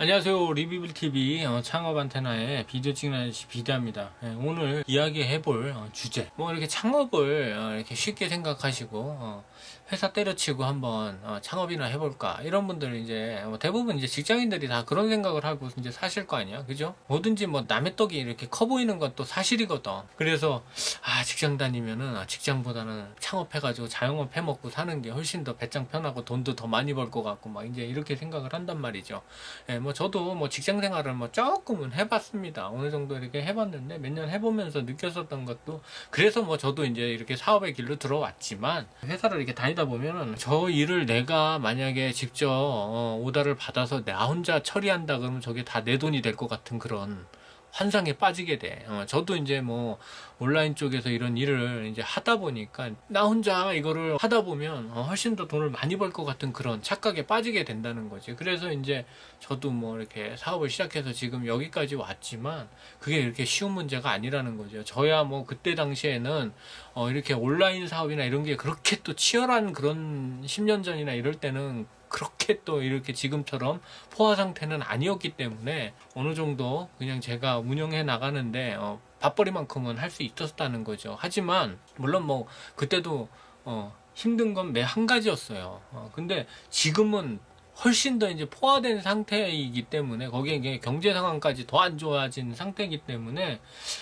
안녕하세요. 리뷰블TV 어, 창업 안테나의 비디오 찍는 아저씨 비디입니다. 예, 오늘 이야기해볼 어, 주제. 뭐 이렇게 창업을 어, 이렇게 쉽게 생각하시고 어, 회사 때려치고 한번 어, 창업이나 해볼까 이런 분들 이제 뭐 대부분 이제 직장인들이 다 그런 생각을 하고 이제 사실 거 아니야, 그죠? 뭐든지 뭐 남의 떡이 이렇게 커 보이는 건 또 사실이거든. 그래서 아 직장 다니면은 아, 직장보다는 창업해가지고 자영업 해먹고 사는 게 훨씬 더 배짱 편하고 돈도 더 많이 벌 것 같고 막 이제 이렇게 생각을 한단 말이죠. 예, 뭐 저도 뭐 직장 생활을 뭐 조금은 해봤습니다. 어느 정도 이렇게 해봤는데 몇 년 해보면서 느꼈었던 것도 그래서 뭐 저도 이제 이렇게 사업의 길로 들어왔지만 회사를 이렇게 다니다 보면은 저 일을 내가 만약에 직접 어, 오다를 받아서 나 혼자 처리한다 그러면 저게 다 내 돈이 될 것 같은 그런 환상에 빠지게 돼. 어, 저도 이제 뭐 온라인 쪽에서 이런 일을 이제 하다 보니까 나 혼자 이거를 하다 보면 어, 훨씬 더 돈을 많이 벌 것 같은 그런 착각에 빠지게 된다는 거지. 그래서 이제 저도 뭐 이렇게 사업을 시작해서 지금 여기까지 왔지만 그게 이렇게 쉬운 문제가 아니라는 거죠. 저야 뭐 그때 당시에는 어, 이렇게 온라인 사업이나 이런 게 그렇게 또 치열한 그런 10년 전이나 이럴 때는 그렇게 또 이렇게 지금처럼 포화 상태는 아니었기 때문에 어느 정도 그냥 제가 운영해 나가는데 어, 밥벌이만큼은 할 수 있었다는 거죠. 하지만 물론 뭐 그때도 어, 힘든 건 매 한 가지였어요. 어, 근데 지금은 훨씬 더 이제 포화된 상태이기 때문에 거기에 경제 상황까지 더 안 좋아진 상태이기 때문에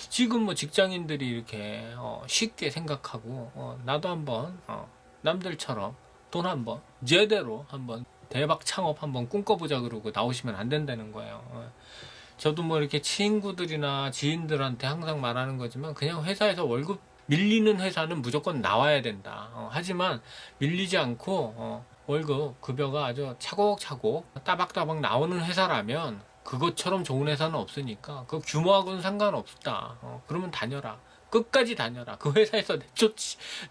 지금 뭐 직장인들이 이렇게 어, 쉽게 생각하고 어, 나도 한번 어, 남들처럼 돈 한번 제대로 한번 대박 창업 한번 꿈꿔보자 그러고 나오시면 안 된다는 거예요. 어. 저도 뭐 이렇게 친구들이나 지인들한테 항상 말하는 거지만 그냥 회사에서 월급 밀리는 회사는 무조건 나와야 된다. 어, 하지만 밀리지 않고 어, 월급 급여가 아주 차곡차곡 따박따박 나오는 회사라면 그것처럼 좋은 회사는 없으니까 그 규모하고는 상관없다. 어, 그러면 다녀라. 끝까지 다녀라. 그 회사에서 내쫓,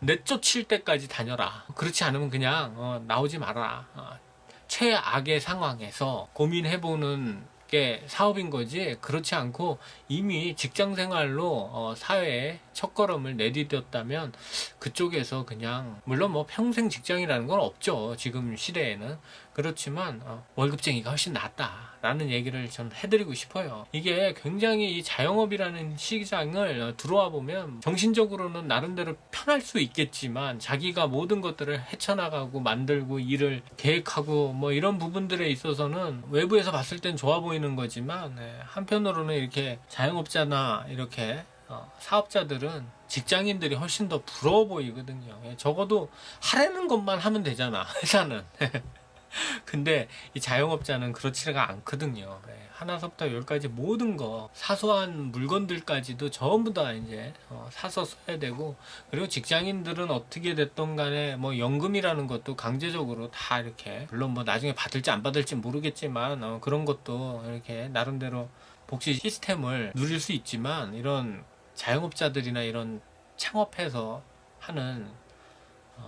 내쫓을 때까지 다녀라. 그렇지 않으면 그냥, 어, 나오지 마라. 어, 최악의 상황에서 고민해보는 게 사업인 거지. 그렇지 않고 이미 직장 생활로, 어, 사회에 첫걸음을 내디뎠다면 그쪽에서 그냥, 물론 뭐 평생 직장이라는 건 없죠. 지금 시대에는. 그렇지만, 어, 월급쟁이가 훨씬 낫다. 라는 얘기를 전 해드리고 싶어요. 이게 굉장히 이 자영업이라는 시장을 어, 들어와 보면 정신적으로는 나름대로 편할 수 있겠지만 자기가 모든 것들을 헤쳐나가고 만들고 일을 계획하고 뭐 이런 부분들에 있어서는 외부에서 봤을 땐 좋아 보이는 거지만 네, 한편으로는 이렇게 자영업자나 이렇게 어, 사업자들은 직장인들이 훨씬 더 부러워 보이거든요. 예, 적어도 하라는 것만 하면 되잖아. 회사는. 근데 이 자영업자는 그렇지가 않거든요. 예, 하나서부터 열까지 모든 거 사소한 물건들까지도 전부 다 이제 어, 사서 써야 되고 그리고 직장인들은 어떻게 됐던 간에 뭐 연금이라는 것도 강제적으로 다 이렇게 물론 뭐 나중에 받을지 안 받을지 모르겠지만 어, 그런 것도 이렇게 나름대로 복지 시스템을 누릴 수 있지만 이런 자영업자들이나 이런 창업해서 하는 어,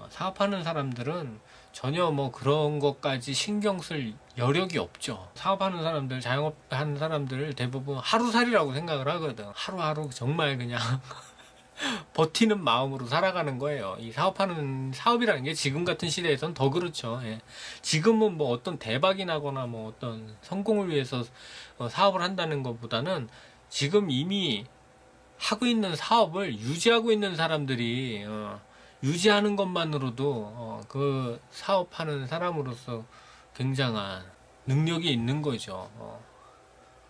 사업하는 사람들은 전혀 뭐 그런 것까지 신경 쓸 여력이 없죠. 사업하는 사람들, 자영업하는 사람들 대부분 하루살이라고 생각을 하거든. 하루하루 정말 그냥 버티는 마음으로 살아가는 거예요. 이 사업하는 사업이라는 게 지금 같은 시대에선 더 그렇죠. 예. 지금은 뭐 어떤 대박이 나거나 뭐 어떤 성공을 위해서 어, 사업을 한다는 것보다는 지금 이미 하고 있는 사업을 유지하고 있는 사람들이 어, 유지하는 것만으로도 어, 그 사업하는 사람으로서 굉장한 능력이 있는 거죠. 어,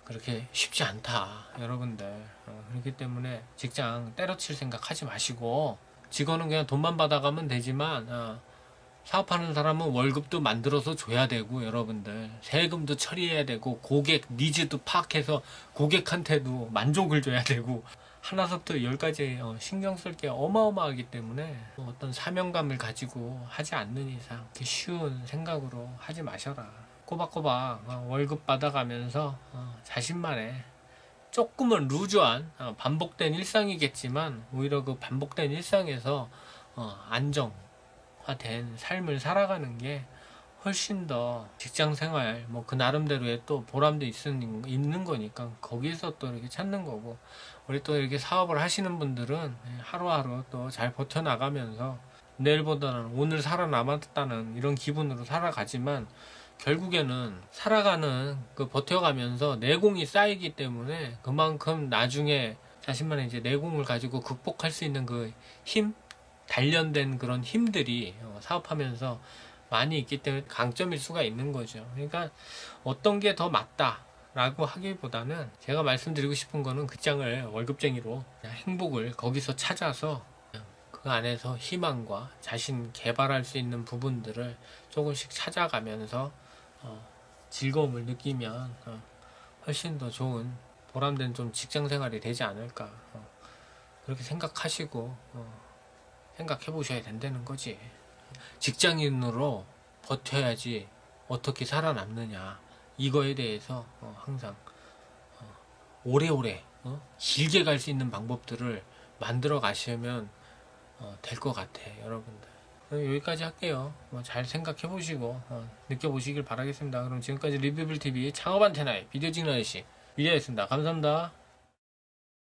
그렇게 쉽지 않다, 여러분들. 어, 그렇기 때문에 직장 때려칠 생각 하지 마시고 직원은 그냥 돈만 받아가면 되지만 어, 사업하는 사람은 월급도 만들어서 줘야 되고 여러분들 세금도 처리해야 되고 고객 니즈도 파악해서 고객한테도 만족을 줘야 되고 하나서부터 열까지 어, 신경 쓸 게 어마어마하기 때문에 어떤 사명감을 가지고 하지 않는 이상 이렇게 쉬운 생각으로 하지 마셔라. 꼬박꼬박 어, 월급 받아가면서 어, 자신만의 조금은 루즈한 어, 반복된 일상이겠지만 오히려 그 반복된 일상에서 어, 안정화된 삶을 살아가는 게 훨씬 더 직장 생활 뭐 그 나름대로의 또 보람도 있는, 있는 거니까 거기서 또 이렇게 찾는 거고. 우리 또 이렇게 사업을 하시는 분들은 하루하루 또 잘 버텨나가면서 내일보다는 오늘 살아남았다는 이런 기분으로 살아가지만 결국에는 살아가는 그 버텨가면서 내공이 쌓이기 때문에 그만큼 나중에 자신만의 이제 내공을 가지고 극복할 수 있는 그 힘, 단련된 그런 힘들이 어, 사업하면서 많이 있기 때문에 강점일 수가 있는 거죠. 그러니까 어떤 게 더 맞다 라고 하기보다는 제가 말씀드리고 싶은 거는 그 장을 월급쟁이로 행복을 거기서 찾아서 그 안에서 희망과 자신 개발할 수 있는 부분들을 조금씩 찾아가면서 어, 즐거움을 느끼면 어, 훨씬 더 좋은 보람된 좀 직장 생활이 되지 않을까 어, 그렇게 생각하시고 어, 생각해 보셔야 된다는 거지 직장인으로 버텨야지 어떻게 살아남느냐. 이거에 대해서 어, 항상 어, 오래오래 어, 길게 갈 수 있는 방법들을 만들어 가시면 어, 될 것 같아 여러분들. 그럼 여기까지 할게요. 뭐 잘 생각해 보시고 어, 느껴보시길 바라겠습니다. 그럼 지금까지 리뷰빌 TV 창업 안테나의 비디오 아저씨 미디어였습니다. 감사합니다